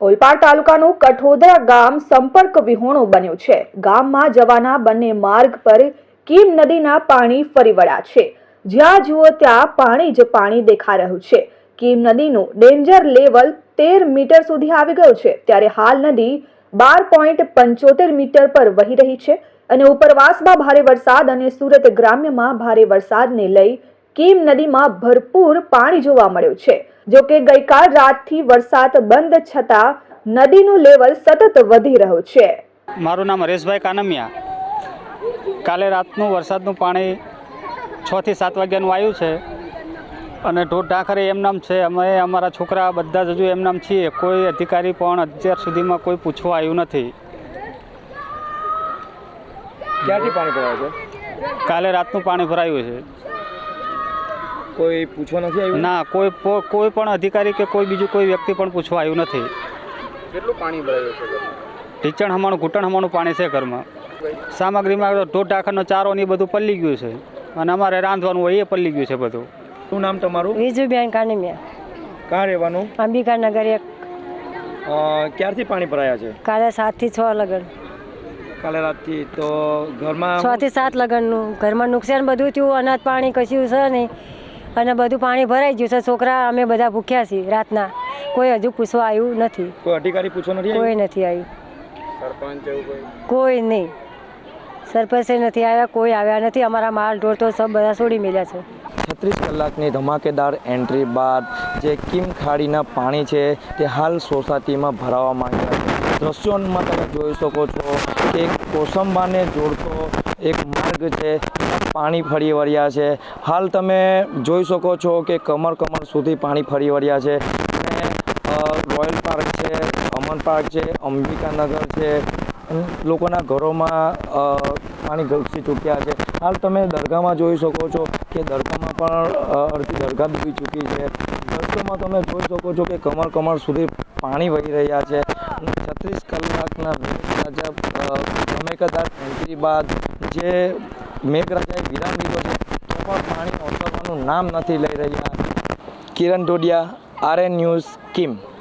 ઓલપાડ તાલુકાનું કઠોદરા ગામ સંપર્ક વિહોણું બન્યું છે. ગામમાં જવાના બંને માર્ગ પર કીમ નદીના પાણી ફરી વળ્યા છે. જ્યાં જુઓ ત્યાં પાણી જ પાણી દેખાઈ રહ્યું છે. કીમ નદીનું ડેન્જર લેવલ તેર મીટર સુધી આવી ગયું છે. ત્યારે હાલ નદી બાર પોઈન્ટ પંચોતેર મીટર પર વહી રહી છે અને ઉપરવાસમાં ભારે વરસાદ અને સુરત ગ્રામ્યમાં ભારે વરસાદને લઈ કીમ નદીમાં ભરપૂર પાણી જોવા મળ્યું છે. જો કે ગઈકાલ રાતથી વરસાદ બંધ છતાં નદીનું લેવલ સતત વધી રહ્યું છે. મારું નામ હરેશભાઈ કાનમિયા. કાલે રાતનું વરસાદનું પાણી છ થી સાત વાગ્યાનું આવ્યું છે અને ઢોર ઢાંખરે એમ નામ છે. અમે અમારા છોકરા બધા જ હજુ એમ નામ છીએ. કોઈ અધિકારી પણ અત્યાર સુધીમાં કોઈ પૂછવા આવ્યું નથી. ક્યાંથી પાણી ભરાય છે? કાલે રાતનું પાણી ભરાયું છે. કોઈ પૂછવા નથી આવ્યું? ના કોઈ કોઈ પણ અધિકારી કે કોઈ બીજું કોઈ વ્યક્તિ પણ પૂછવા આવ્યું નથી. કેટલું પાણી ભરાયું છે ઢીચણ હમાણું ઘૂંટણ હમાણું પાણી છે ઘરમાં. સામગ્રીમાં ઢોર ઢાંખરનો ચારો ને એ બધું પલ્લી ગયું છે. અને અમારે રાંધવાનું હોય એ પલ્લી ગયું છે બધું. શું નામ તમારું? વિજુબેન કાનીમિયા. ક્યાં રહેવાનું? અંબિકાનગર એક. ક્યારથી પાણી ભરાયા છે? કાલે સાતથી છ લગન. કાલે રાતથી તો ઘરમાં છ થી સાત લગનનું. ઘરમાં નુકસાન બધું થયું અનાજ પાણી કશું છે નહીં. અને બધું પાણી ભરાઈ ગયું છે. છોકરા અમે બધા ભૂખ્યા છીએ રાતના. કોઈ હજુ પૂછવા આવ્યું નથી. કોઈ અધિકારી પૂછવા નથી કોઈ નથી આવ્યું. સરપંચ કોઈ? કોઈ નહીં. સરપંચે નથી આવ્યા કોઈ આવ્યા નથી. અમારા માલ ઢોર તો સબ બધા છોડી મેલ્યા છે. છત્રીસ કલાકની ધમાકેદાર એન્ટ્રી બાદ જે કિમ ખાડીના પાણી છે તે હાલ સોસાયટીમાં ભરાવા માંડ્યા છે. દ્રશ્યોમાં તમે જોઈ શકો છો કે કોસંબાને જોડતો એક માર્ગ છે પાણી ફરી વળ્યા છે. હાલ તમે જોઈ શકો છો કે કમર કમર સુધી પાણી ફરી વળ્યા છે. રોયલ પાર્ક છે અમન પાર્ક છે અંબિકાનગર છે. લોકોના ઘરોમાં પાણી ઘસી ચૂક્યા છે. હાલ તમે દરગાહમાં જોઈ શકો છો કે દરગાહમાં પણ અડધી દરગાહ ડૂબી ચૂકી છે. દરગાહમાં તમે જોઈ શકો છો કે કમર કમર સુધી પાણી વહી રહ્યા છે. અને છત્રીસ કલાકના મેઘરાજા અ, કદાચ એન્ટ્રી બાદ જે મેઘરાજાએ વિરામ લીધો છે તો પણ પાણી ઓસરવાનું નામ નથી લઈ રહ્યા. Kiran Dhodiya RN news, Kim.